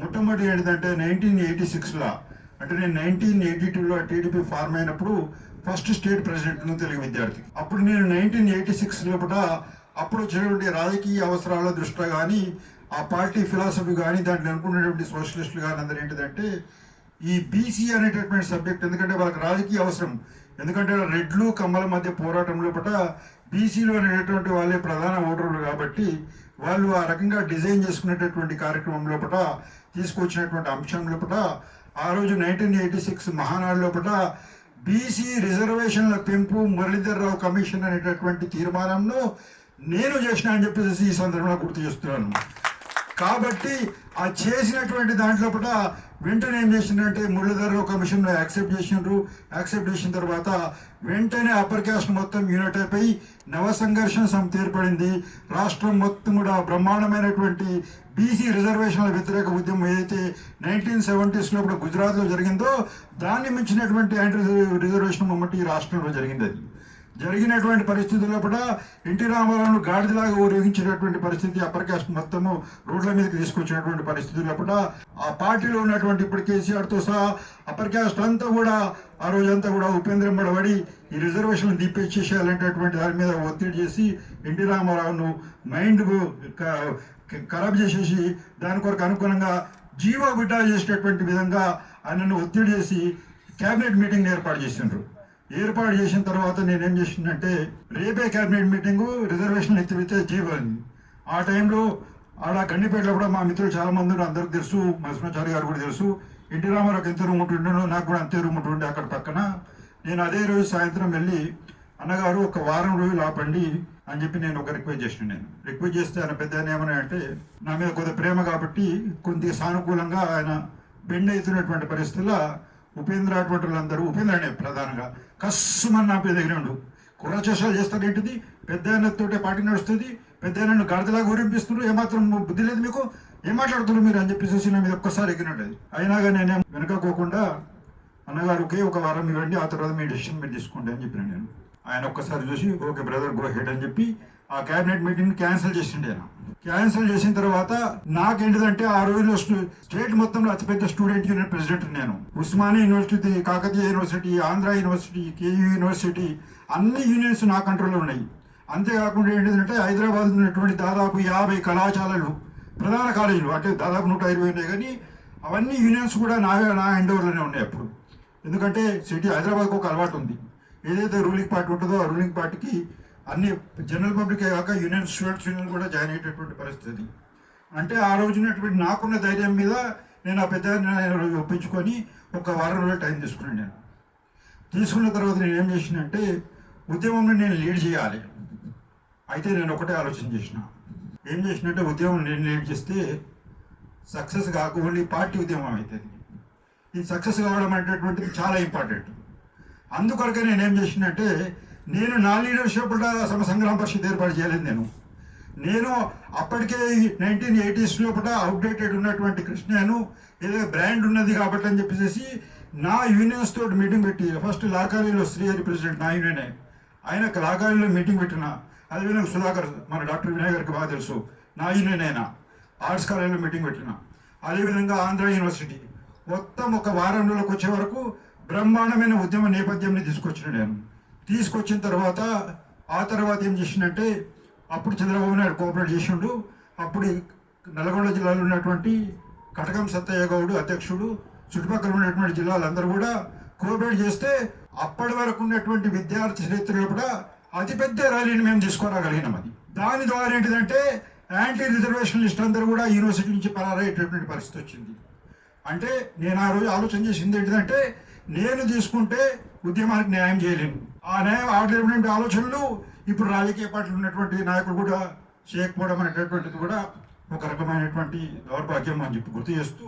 మొట్టమొదటి ఏంటంటే nineteen eighty సిక్స్లో అంటే నేను నైన్టీన్ ఎయిటీ టూలో టీడీపీ ఫార్మ్ అయినప్పుడు first state president Telugu Vidyarthi. అప్పుడు నేను నైన్టీన్ ఎయిటీ సిక్స్ లోపల అప్పుడు వచ్చినటువంటి రాజకీయ అవసరాల దృష్ట్యా కానీ ఆ పార్టీ ఫిలాసఫీ కానీ దాంట్లో అనుకున్నటువంటి సోషలిస్టులు కానీ అందరూ ఏంటిదంటే ఈ బీసీ అనేటటువంటి సబ్జెక్ట్ ఎందుకంటే వాళ్ళకి రాజకీయ అవసరం. ఎందుకంటే రెడ్లు కమ్మల మధ్య పోరాటం లోపల బీసీలు అనేటటువంటి వాళ్ళే ప్రధాన ఓటర్లు కాబట్టి వాళ్ళు ఆ రకంగా డిజైన్ చేసుకునేటటువంటి కార్యక్రమం లోపల తీసుకొచ్చినటువంటి అంశం లోపల ఆ రోజు నైన్టీన్ ఎయిటీ సిక్స్ మహానాడు లోపల బీసీ రిజర్వేషన్ల పెంపు మురళీధర్ రావు కమిషన్ అనేటటువంటి తీర్మానంను నేను చేసిన అని చెప్పేసి ఈ సందర్భంగా గుర్తు చేస్తున్నాను. కాబట్టి ఆ చేసినటువంటి దాంట్లో కూడా వెంటనే ఏం చేసిందంటే మురళీధర కమిషన్ యాక్సెప్ట్ చేసినారు యాక్సెప్ట్ చేసిన తర్వాత వెంటనే అప్పర్ క్యాస్ట్ మొత్తం యూనిట్ అయిపోయి నవ సంఘర్షణ సమితి ఏర్పడింది. రాష్ట్రం మొత్తం కూడా బ్రహ్మాండమైనటువంటి బీసీ రిజర్వేషన్ల వ్యతిరేక ఉద్యమం ఏదైతే నైన్టీన్ సెవెంటీస్లో కూడా గుజరాత్లో జరిగిందో దాన్ని మించినటువంటి యాంటీ రిజర్వేషన్ మూమెంట్ ఈ రాష్ట్రంలో జరిగింది అది. జరిగినటువంటి పరిస్థితుల్లో కూడా ఎన్టీ రామారావును గాడిదలాగా ఊరేగించినటువంటి పరిస్థితి అప్పర్ కాస్ట్ మొత్తము రోడ్ల మీదకి తీసుకొచ్చినటువంటి పరిస్థితుల్లో కూడా ఆ పార్టీలో ఉన్నటువంటి ఇప్పుడు కేసీఆర్తో సహా అప్పర్ కాస్ట్ అంతా కూడా ఆ రోజంతా కూడా ఉపేంద్రం పడబడి ఈ రిజర్వేషన్ దీపించేసేయాలనేటటువంటి దాని మీద ఒత్తిడి చేసి ఎన్టీ రామారావును మైండ్ ఖరాబ్ చేసేసి దాని కొరకు అనుగుణంగా జీవో బిడ్డా చేసేటటువంటి విధంగా ఆయనను ఒత్తిడి చేసి క్యాబినెట్ మీటింగ్ ఏర్పాటు చేసిండ్రు. ఏర్పాటు చేసిన తర్వాత నేనేం చేసిందంటే రేపే క్యాబినెట్ మీటింగు రిజర్వేషన్ ఎత్తివితే జీవన్. ఆ టైంలో ఆడ గండిపేటలో కూడా మా మిత్రులు చాలా మంది అందరికి తెలుసు నరసింహాచారి గారు కూడా తెలుసు. ఎన్టీ రామారావుకి ఎంత రూమ్ ఉంటుండో నాకు కూడా అంతే రూమ్ ఉంటుండే అక్కడ పక్కన. నేను అదే రోజు సాయంత్రం వెళ్ళి అన్నగారు ఒక వారం రోజులు ఆపండి అని చెప్పి నేను ఒక రిక్వెస్ట్ చేసిన నేను. రిక్వెస్ట్ చేస్తే ఆయన పెద్ద ఆయన ఏమన్నా అంటే నా మీద కొద్ది ప్రేమ కాబట్టి కొద్దిగా సానుకూలంగా ఆయన బెండ్ అవుతున్నటువంటి పరిస్థితుల్లో ఉపేంద్ర అటువంటి అందరూ ఉపేంద్ర అనే ప్రధానంగా. కస్సుమని నా పేరు దగ్గర ఉండు. కుర్రచేషాలు చేస్తారేంటిది పెద్ద ఆయనతోటే పార్టీ నడుస్తుంది. పెద్ద ఆయన గడదలాగా ఊరింపిస్తున్నారు. ఏమాత్రం బుద్ధి లేదు మీకు. ఏం మాట్లాడుతున్నారు మీరు అని చెప్పేసి నా మీద ఒక్కసారి ఎక్కినట్టు. అయినా కానీ నేనేం వెనకపోకుండా అన్నగారికి ఒక వారం ఇవ్వండి ఆ తర్వాత మీ డెసిషన్ మీరు తీసుకోండి అని చెప్పిన నేను. ఆయన ఒక్కసారి చూసి ఓకే బ్రదర్ గో హెడ్ అని చెప్పి ఆ క్యాబినెట్ మీటింగ్ క్యాన్సిల్ చేసిండే ఆయన. క్యాన్సిల్ చేసిన తర్వాత నాకేంటిదంటే ఆ రోజులో స్టూ- స్టేట్ మొత్తంలో అతిపెద్ద స్టూడెంట్ యూనియన్ ప్రెసిడెంట్ నేను. Osmania university Kakatiya university Andhra university KU university అన్ని యూనియన్స్ నా కంట్రోల్లో ఉన్నాయి. అంతేకాకుండా ఏంటంటే హైదరాబాద్ ఉన్నటువంటి దాదాపు యాభై కళాశాలలు ప్రధాన కాలేజీలు అంటే దాదాపు నూట ఇరవై ఉన్నాయి కానీ అవన్నీ యూనియన్స్ కూడా నా నా హ్యాండ్ ఉన్నాయి అప్పుడు. ఎందుకంటే సిటీ హైదరాబాద్కు ఒక అలవాటు ఉంది. ఏదైతే రూలింగ్ పార్టీ ఉంటుందో ఆ రూలింగ్ పార్టీకి అన్ని జనరల్ పబ్లిక్ కాక యూనియన్ స్టూడెంట్స్ యూనియన్ కూడా జాయిన్ అయ్యేటటువంటి పరిస్థితి. అంటే ఆ రోజునటువంటి నాకున్న ధైర్యం మీద నేను ఆ పెద్ద ఒప్పించుకొని ఒక వారం రోజులు టైం తీసుకున్నాను నేను. తీసుకున్న తర్వాత నేను ఏం చేసినంటే ఉద్యమంని నేను లీడ్ చేయాలి. అయితే నేను ఒకటే ఆలోచన చేసిన. ఏం చేసినట్టే ఉద్యమం నేను లీడ్ చేస్తే సక్సెస్ కాక ఓన్లీ పార్టీ ఉద్యమం అవుతుంది. ఈ సక్సెస్ కావడం అనేటటువంటిది చాలా ఇంపార్టెంట్ అందుకొరకే నేను ఏం చేసినంటే నేను నా లీడర్షిప్ సమ సంగ్రామ పరిషత్ ఏర్పాటు చేయలేదు నేను. నేను అప్పటికే నైన్టీన్ ఎయిటీస్ లోపల అవుట్డేటెడ్ ఉన్నటువంటి కృష్ణను ఏదో బ్రాండ్ ఉన్నది కాబట్టి అని చెప్పేసి నా యూనియన్స్ తోటి మీటింగ్ పెట్టి ఫస్ట్ లాకారీలో శ్రీహరి ప్రెసిడెంట్ నా యూనియనే ఆయన లాకారీలో మీటింగ్ పెట్టిన. అదేవిధంగా సుధాకర్ మన డాక్టర్ వినాయకర్కి బాగా తెలుసు. నా యూనియన్ అయినా ఆర్ట్స్ కాలేజీలో మీటింగ్ పెట్టిన. అదేవిధంగా ఆంధ్ర యూనివర్సిటీ మొత్తం ఒక వారం రోజులకు వచ్చే వరకు బ్రహ్మాండమైన ఉద్యమ నేపథ్యంని తీసుకొచ్చిన నేను. తీసుకొచ్చిన తర్వాత ఆ తర్వాత ఏం చేసిందంటే అప్పుడు చంద్రబాబు నాయుడు కోఆపరేట్ చేసిండు. అప్పుడు నల్గొండ జిల్లాలో ఉన్నటువంటి కటకం సత్తయ్య గౌడు అధ్యక్షుడు చుట్టుపక్కల ఉన్నటువంటి జిల్లాలందరూ కూడా కోఆపరేట్ చేస్తే అప్పటి వరకు ఉన్నటువంటి విద్యార్థి చరిత్రలో కూడా అతిపెద్ద ర్యాలీని మేము తీసుకురాగలిగినాం అది. దాని ద్వారా ఏంటిదంటే యాంటీ రిజర్వేషన్ లిస్ట్ అందరూ కూడా యూనివర్సిటీ నుంచి పరారయ్యేటటువంటి పరిస్థితి వచ్చింది. అంటే నేను ఆ రోజు ఆలోచన చేసింది ఏంటిదంటే నేను తీసుకుంటే ఉద్యమానికి న్యాయం చేయలేను ఆ న్యాయం ఆడలేటువంటి ఆలోచనలు ఇప్పుడు రాజకీయ పార్టీలు ఉన్నటువంటి నాయకులు కూడా చేయకపోవడం అనేటటువంటిది కూడా ఒక రకమైనటువంటి దౌర్భాగ్యం అని చెప్పి గుర్తు చేస్తూ